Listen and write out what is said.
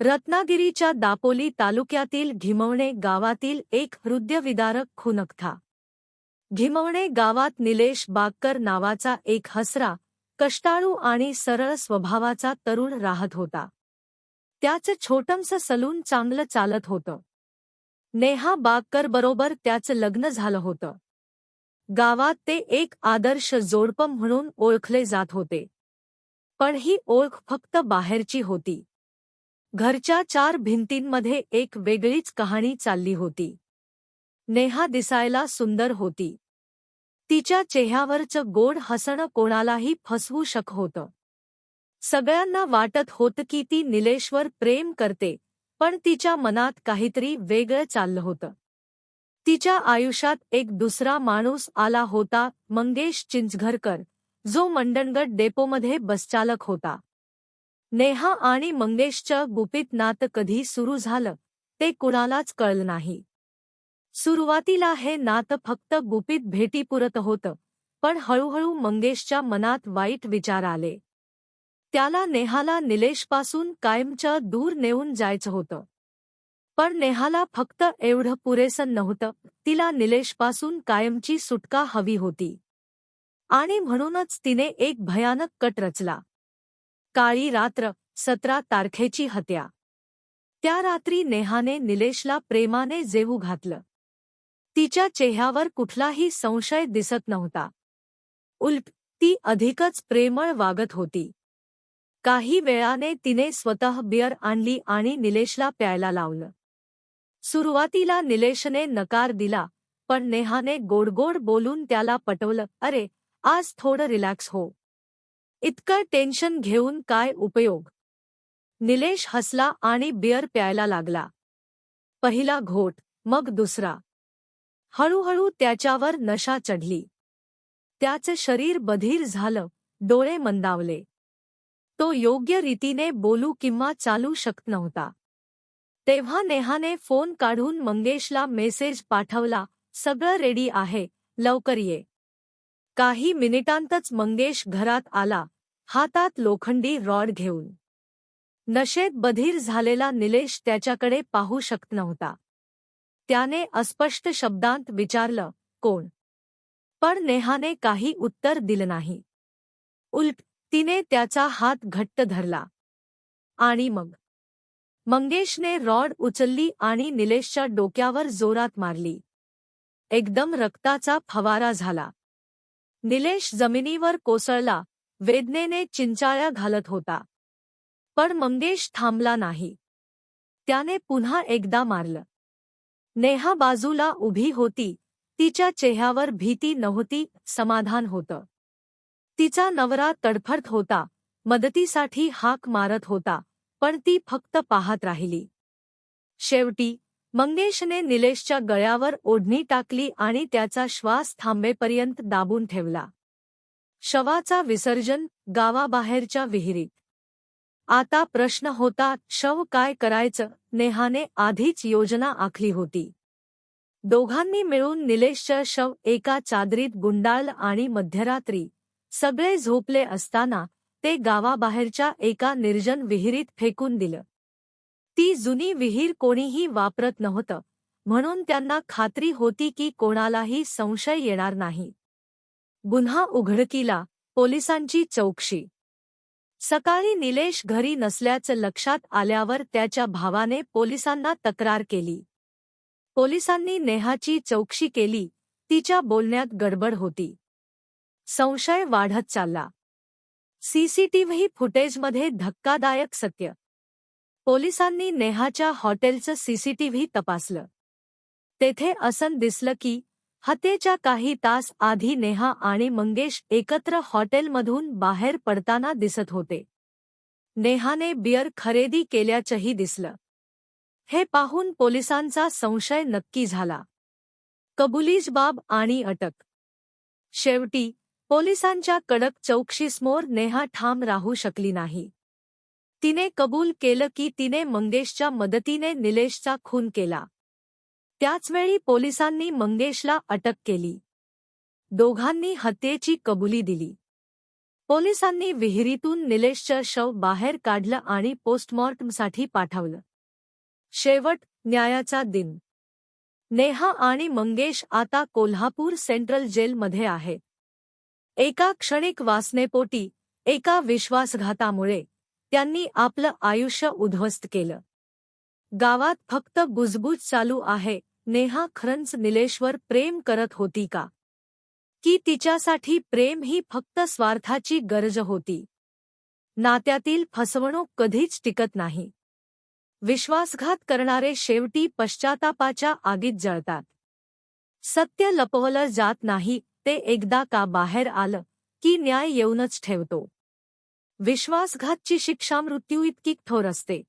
रत्नागिरीच्या दापोली तालुक्यातील घिमवणे गावातील एक हृदयविदारक खुनकथा. घिमवणे गावात निलेश बागकर नावाचा एक हसरा कष्टाळू आणि सरळ स्वभावाचा तरुण राहत होता. त्याचं छोटंसं सलून चांगलं चालत होतं. नेहा बागकर बरोबर त्याचं लग्न झालं होतं. गावात ते एक आदर्श जोडपं म्हणून ओळखले जात होते. पण ही ओळख फक्त बाहेरची होती. घरच्या चार भिंतींमध्ये एक वेगळीच कहाणी चालली होती. नेहा दिसायला सुंदर होती. तिच्या चेहऱ्यावरचं गोड हसणं कोणालाही फसवू शक होतं. सगळ्यांना वाटत होतं की ती निलेशवर प्रेम करते पण तिच्या मनात काहीतरी वेगळं चाललं होतं. तिच्या आयुष्यात एक दुसरा माणूस आला होता मंगेश चिंचघरकर जो मंडणगड डेपोमध्ये बसचालक होता. नेहा आणि मंगेशचं गुपित नातं कधी सुरू झालं ते कुणालाच कळलं नाही. सुरुवातीला हे नातं फक्त गुपित भेटीपुरत होतं पण हळूहळू मंगेशच्या मनात वाईट विचार आले. त्याला नेहाला निलेशपासून कायमच्या दूर नेऊन जायचं होतं. पण नेहाला फक्त एवढं पुरेसं नव्हतं तिला निलेशपासून कायमची सुटका हवी होती. आणि म्हणूनच तिने एक भयानक कट रचला. काळी रात्र सतरा तारखेची हत्या. त्या रात्री नेहाने निलेशला प्रेमाने जेवू घातलं. तिच्या चेहऱ्यावर कुठलाही संशय दिसत नव्हता. उलट ती अधिकच प्रेमळ वागत होती. काही वेळाने तिने स्वतः बियर आणली आणि निलेशला प्यायला लावलं. सुरुवातीला निलेशने नकार दिला पण नेहाने गोडगोड बोलून त्याला पटवलं अरे आज थोडं रिलॅक्स हो. इतकं टेन्शन घेऊन काय उपयोग? निलेश हसला आणि बियर प्यायला लागला. पहिला घोट मग दुसरा. हळूहळू त्याच्यावर नशा चढली. त्याचं शरीर बधीर झालं डोळे मंदावले. तो योग्य रीतीने बोलू किंवा चालू शकत नव्हता. तेव्हा नेहाने फोन काढून मंगेशला मेसेज पाठवला सगळं रेडी आहे लवकर ये. काही मिनिटांतच मंगेश घरात आला. हातात लोखंडी रॉड घेऊन. नशेत बधीर झालेला निलेश त्याच्याकडे पाहू शकत नव्हता. त्याने अस्पष्ट शब्दांत विचारलं कोण? पण नेहाने काही उत्तर दिलं नाही. उलट तिने त्याचा हात घट्ट धरला. आणि मग? मंगेशने रॉड उचलली आणि निलेशच्या डोक्यावर जोरात मारली. एकदम रक्ताचा फवारा झाला. निलेश जमिनीवर कोसळला वेदनेने चिंचाळ्या घालत होता. पण मंगेश थांबला नाही. त्याने पुन्हा एकदा मारलं. नेहा बाजूला उभी होती. तिच्या चेहऱ्यावर भीती नव्हती समाधान होतं. तिचा नवरा तडफडत होता. मदतीसाठी हाक मारत होता पण ती फक्त पाहत राहिली. शेवटी मंगेशने निलेशच्या गळ्यावर ओढणी टाकली आणि त्याचा श्वास थांबेपर्यंत दाबून ठेवला. शवाचा विसर्जन गावाबाहेरच्या विहिरीत. आता प्रश्न होता शव काय करायचं? नेहाने आधीच योजना आखली होती. दोघांनी मिळून निलेशचं शव एका चादरीत गुंडाळलं आणि मध्यरात्री सगळे झोपले असताना ते गावाबाहेरच्या एका निर्जन विहिरीत फेकून दिलं. ती जुनी विहीर कोणीही वापरत नव्हतं म्हणून त्यांना खात्री होती की कोणालाही संशय येणार नाही. गुन्हा उघडकीला पोलिसांची चौकशी. सकाळी निलेश घरी नसल्याचं लक्षात आल्यावर त्याच्या भावाने पोलिसांना तक्रार केली. पोलिसांनी नेहाची चौकशी केली तिच्या बोलण्यात गडबड होती. संशय वाढत चालला. सीसीटीव्ही फुटेजमध्ये धक्कादायक सत्य. पोलिसांनी नेहाच्या हॉटेलचं सीसीटीव्ही तपासलं. तेथे असं दिसलं की हत्येच्या काही तास आधी नेहा आणि मंगेश एकत्र हॉटेलमधून बाहेर पडताना दिसत होते. नेहाने बियर खरेदी केल्याचंही दिसलं. हे पाहून पोलिसांचा संशय नक्की झाला. कबुलीजबाब आणि अटक. शेवटी पोलिसांच्या कडक चौकशीसमोर नेहा ठाम राहू शकली नाही. तिने कबूल केलं की तिने मंगेशच्या मदतीने निलेशचा खून केला. त्याचवेळी पोलिसांनी मंगेशला अटक केली. दोघांनी हत्येची कबुली दिली. पोलिसांनी विहिरीतून निलेशचं शव बाहेर काढलं आणि पोस्टमॉर्टमसाठी पाठवलं. शेवट न्यायाचा दिन. नेहा आणि मंगेश आता कोल्हापूर सेंट्रल जेलमध्ये आहेत एका क्षणिक वासनेपोटी एका विश्वासघातामुळे त्यांनी आपलं आयुष्य उद्ध्वस्त केलं. गावात फक्त बुजबुज चालू आहे नेहा खरंच निलेशवर प्रेम करत होती का? की तिच्यासाठी प्रेम ही फक्त स्वार्थाची गरज होती? नात्यातील फसवणूक कधीच टिकत नाही. विश्वासघात करणारे शेवटी पश्चातापाच्या आगीत जळतात. सत्य लपवलं जात नाही ते एकदा का बाहेर आलं की न्याय येऊनच ठेवतो. विश्वासघातची शिक्षा मृत्यू इतकी कठोर असते.